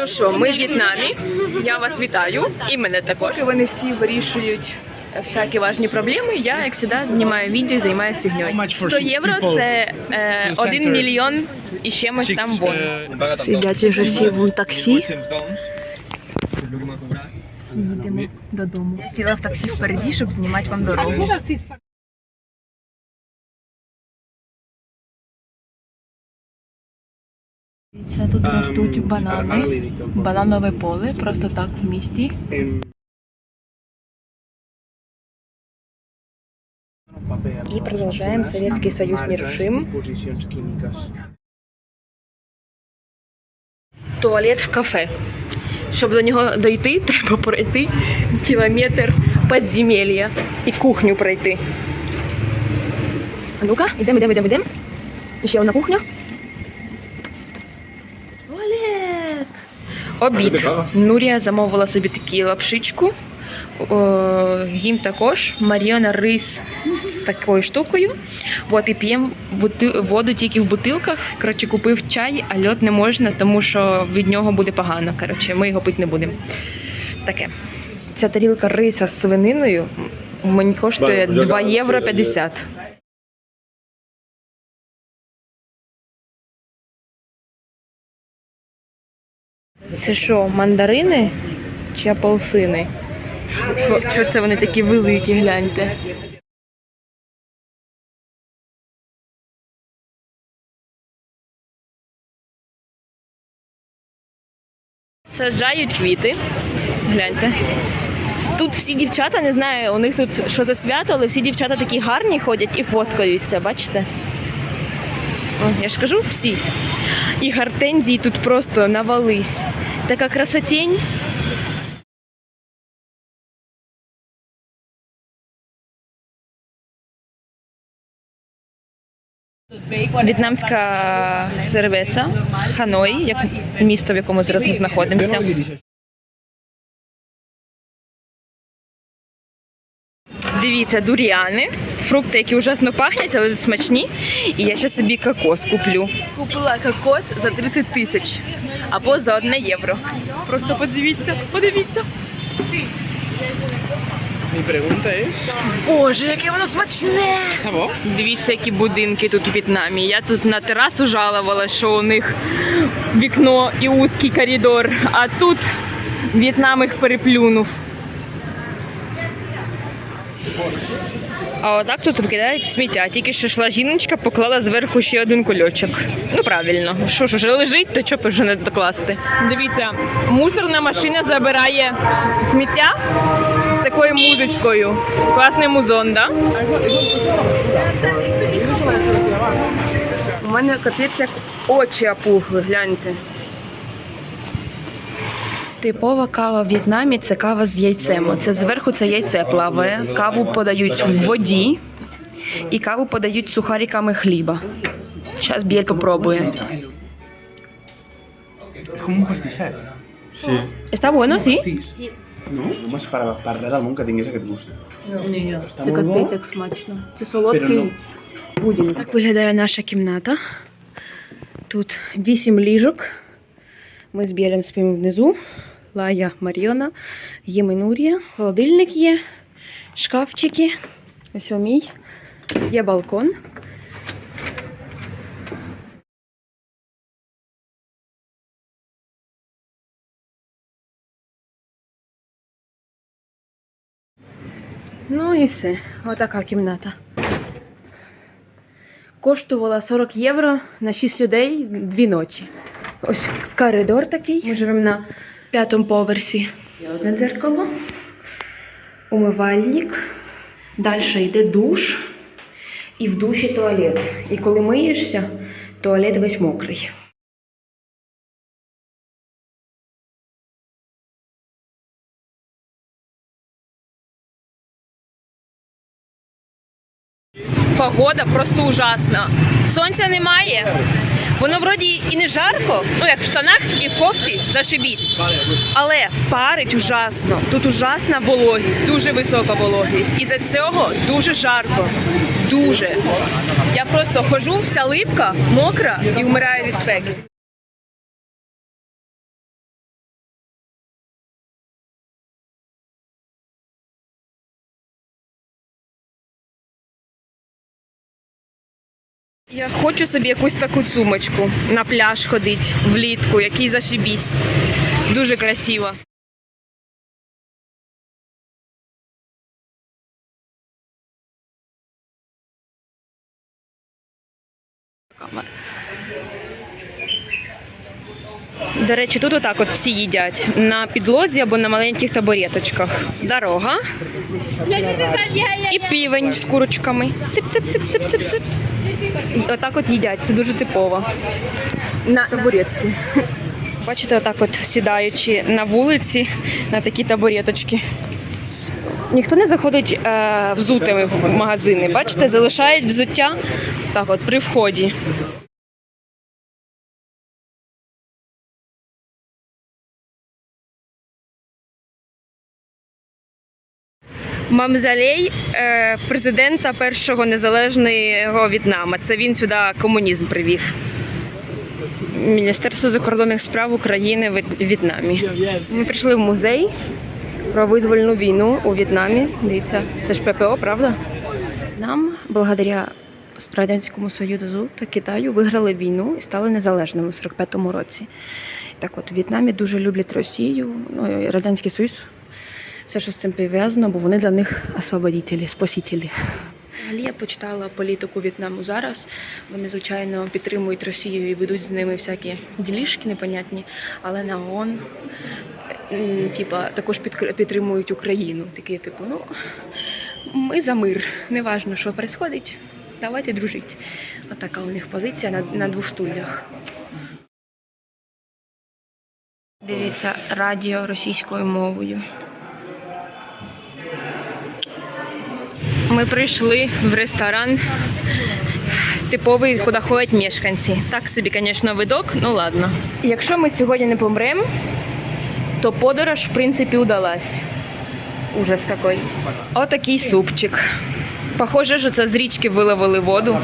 Ну що, ми в В'єтнамі. Я вас вітаю і мене також. Поки вони всі вирішують всякі важні проблеми. Я, як завжди, знімаю відео і займаюся фігньою. 100 євро це е, 1 мільйон і чимось там вон. Сидять уже всі в таксі. Їдемо додому. Я сіла в таксі впереді, щоб знімати вам дорогу. Це тут ростуть банани, бананове поле, просто так в місті. И продолжаем. Советский Союз нерушим. Туалет в кафе. Щоб до нього дойти, треба пройти кілометр підземелля і кухню пройти. А ну-ка, йдемо, йдемо, йдемо, йдемо. Ще одна кухня. Обід. Нурія замовила собі таку лапшичку. О, їм також Маріона рис з такою штукою. От і п'ємо воду тільки в бутилках. Коротше, купив чай, а льод не можна, тому що від нього буде погано. Коротше, ми його пити не будемо. Таке. Ця тарілка риса з свининою мені коштує 2 євро 50. Це що, мандарини чи апельсини? Що, що це вони такі великі, гляньте? Саджають квіти. Гляньте. Тут всі дівчата, не знаю, у них тут що за свято, але всі дівчата такі гарні ходять і фоткаються, бачите? Я ж кажу, всі. І гортензії тут просто навались. Така красотень. В'єтнамська сервеса Ханой, як місто, в якому зараз ми знаходимося. Дивіться, дуріани, фрукти, які ужасно пахнуть, але смачні. І я ще собі кокос куплю. Купила кокос за 30 тисяч або за 1 євро. Просто подивіться, подивіться. Боже, яке воно смачне! Дивіться, які будинки тут у В'єтнамі. Я тут на терасу жалувала, що у них вікно і узкий коридор, а тут В'єтнам їх переплюнув. А отак тут викидають сміття. Тільки що йшла жіночка, поклала зверху ще один кульочок. Ну правильно, що ж уже лежить, то чого вже не докласти. Дивіться, мусорна машина забирає сміття з такою музичкою. Класний музон, да? У мене капець як очі опухли, гляньте. Типова кава в В'єтнамі це кава з яйцем. Це зверху це яйце плаває. Каву подають в воді і каву подають сухариками хліба. Зараз Біль попробує. Sí. Está bueno, sí? Pastís. No? Només per, per res del món que tingués aquest gust. Ні, Està molt bo. як смачно. Це солодкий пудінг. Так виглядає наша кімната. Тут вісім ліжок. Ми з Білем спимо внизу. Лая Маріона, є Минурія, холодильник є, шкафчики. Ось мій. Є балкон. Ну і все. Отака кімната. Коштувала 40 євро на 6 людей дві ночі. Ось коридор такий. Ми живемо на п'ятому поверсі. Є одне дзеркало, умивальник. Далі йде душ і в душі туалет. І коли миєшся, туалет весь мокрий. Погода просто ужасна. Сонця немає. Воно вроді і не жарко, ну як в штанах і в кофті зашибісь. Але парить ужасно. Тут ужасна вологість, дуже висока вологість. І за цього дуже жарко. Дуже. Я просто хожу, вся липка, мокра і вмираю від спеки. Я хочу собі якусь таку сумочку на пляж ходить влітку, який зашибісь. Дуже красиво. Камера. До речі, тут отак от всі їдять на підлозі або на маленьких табуреточках. Дорога і півень з курочками. Цip-цip-цip-цip-цip-цip. Отак от їдять, це дуже типово. На табуретці. Бачите, отак от сідаючи на вулиці на такі табуреточки. Ніхто не заходить е, взутими в магазини. Бачите, залишають взуття так от при вході. Мамзалей е, президента першого незалежного В'єтнама. Це він сюди комунізм привів. Міністерство закордонних справ України в В'єтнамі. Ми прийшли в музей про визвольну війну у В'єтнамі. Дивіться, це ж ППО, правда? Нам, благодаря Радянському Союзу та Китаю, виграли війну і стали незалежними у 45-му році. Так от, в В'єтнамі дуже люблять Росію, ну, і Радянський Союз все, що з цим пов'язано, бо вони для них освободителі, спасителі. Взагалі я почитала політику В'єтнаму зараз. Вони, звичайно, підтримують Росію і ведуть з ними всякі ділішки непонятні, але на ООН типа, також підтримують Україну. Такі, типу, ну, ми за мир. Неважно, що відбувається, давайте дружити. Отака у них позиція на, на двох стульях. Дивіться, радіо російською мовою. Ми прийшли в ресторан. Типовий, куди ходять мешканці. Так собі, звісно, видок, ну ладно. Якщо ми сьогодні не помремо, то подорож, в принципі, удалась. Ужас какой. Отакий супчик. Похоже, що це з річки виловили воду.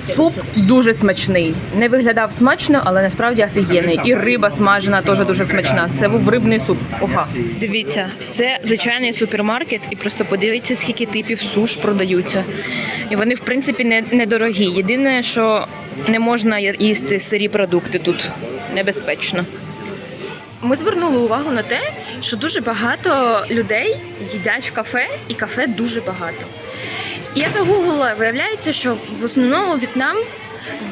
Суп дуже смачний. Не виглядав смачно, але насправді офігенний. І риба смажена теж дуже смачна. Це був рибний суп. Ога. Дивіться, це звичайний супермаркет, і просто подивіться, скільки типів суш продаються. І вони, в принципі, не недорогі. Єдине, що не можна їсти сирі продукти тут небезпечно. Ми звернули увагу на те, що дуже багато людей їдять в кафе, і кафе дуже багато. Я загуглила, виявляється, що в основному В'єтнам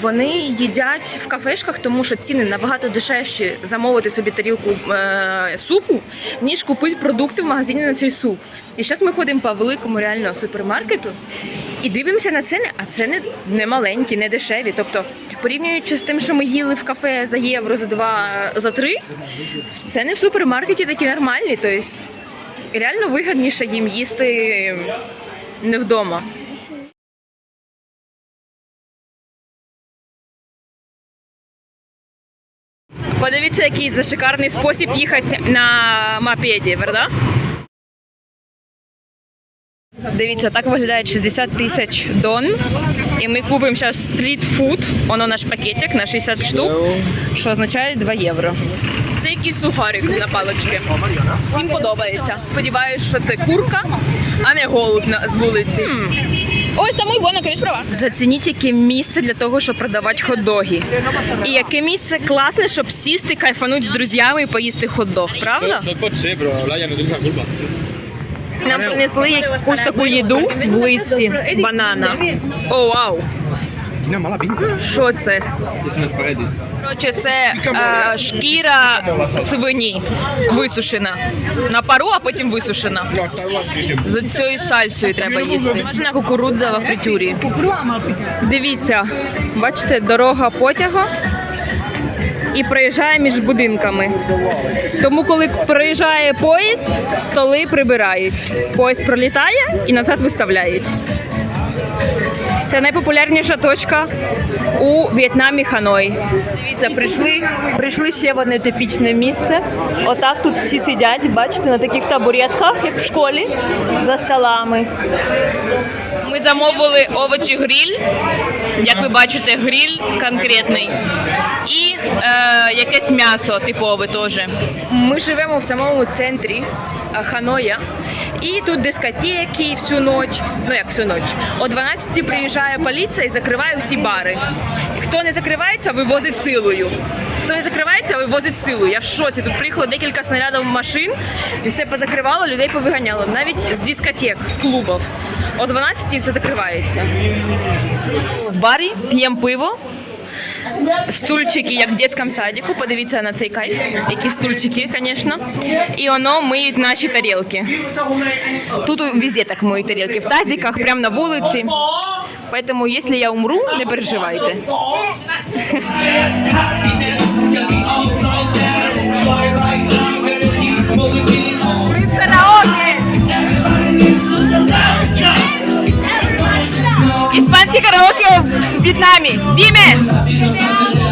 вони їдять в кафешках, тому що ціни набагато дешевші замовити собі тарілку е, супу, ніж купити продукти в магазині на цей суп. І зараз ми ходимо по великому реально супермаркету і дивимося на ціни, а ціни не маленькі, не дешеві. Тобто, порівнюючи з тим, що ми їли в кафе за євро, за два, за три, ціни в супермаркеті такі нормальні. Тобто, реально вигідніше їм їсти не вдома. Подивіться, який за шикарний спосіб їхати на мопеді, правда? Дивіться, так виглядає 60 тисяч дон. І ми купимо зараз стрітфуд, воно наш пакетик на 60 штук, що означає 2 євро. Це якийсь сухарик на палички. Всім подобається. Сподіваюсь, що це курка, а не голуб на- з вулиці. Ось там і вона, конечно, права. Зацініть, яке місце для того, щоб продавати хот-доги. І яке місце класне, щоб сісти, кайфануть з друзями і поїсти хот-дог, правда? Нам принесли якусь таку їду в листі банана. О, вау! Pinta. Що це? Коротше, це е, шкіра свині висушена. На пару, а потім висушена. З цією сальсою треба їсти. Можна кукурудза в фритюрі. Дивіться, бачите, дорога потяга і проїжджає між будинками. Тому, коли проїжджає поїзд, столи прибирають. Поїзд пролітає і назад виставляють. Це найпопулярніша точка у В'єтнамі Ханой. Дивіться, прийшли, прийшли ще в одне типічне місце. Отак тут всі сидять, бачите, на таких табуретках, як в школі, за столами. Ми замовили овочі гриль. Як ви бачите, гриль конкретний. І е, якесь м'ясо типове теж. Ми живемо в самому центрі е, Ханоя. І тут дискотеки всю ніч. Ну як всю ніч. О 12 приїжджає поліція і закриває всі бари. Хто не закривається, вивозить силою. Хто не закривається, вивозить силою. Я в шоці. Тут приїхало декілька снарядів машин, і все позакривало, людей повиганяло. Навіть з дискотек, з клубів. О 12 все закривається. В барі п'ємо пиво. Стульчики, як в дитячому садику. Подивіться на цей кайф. Які стульчики, звісно. І воно миють наші тарілки. Тут везде так миють тарілки. В тазиках, прямо на вулиці. Поэтому, если я умру, не переживайте. Ми в караоке! Іспанське караоке Vietnami. Vimes.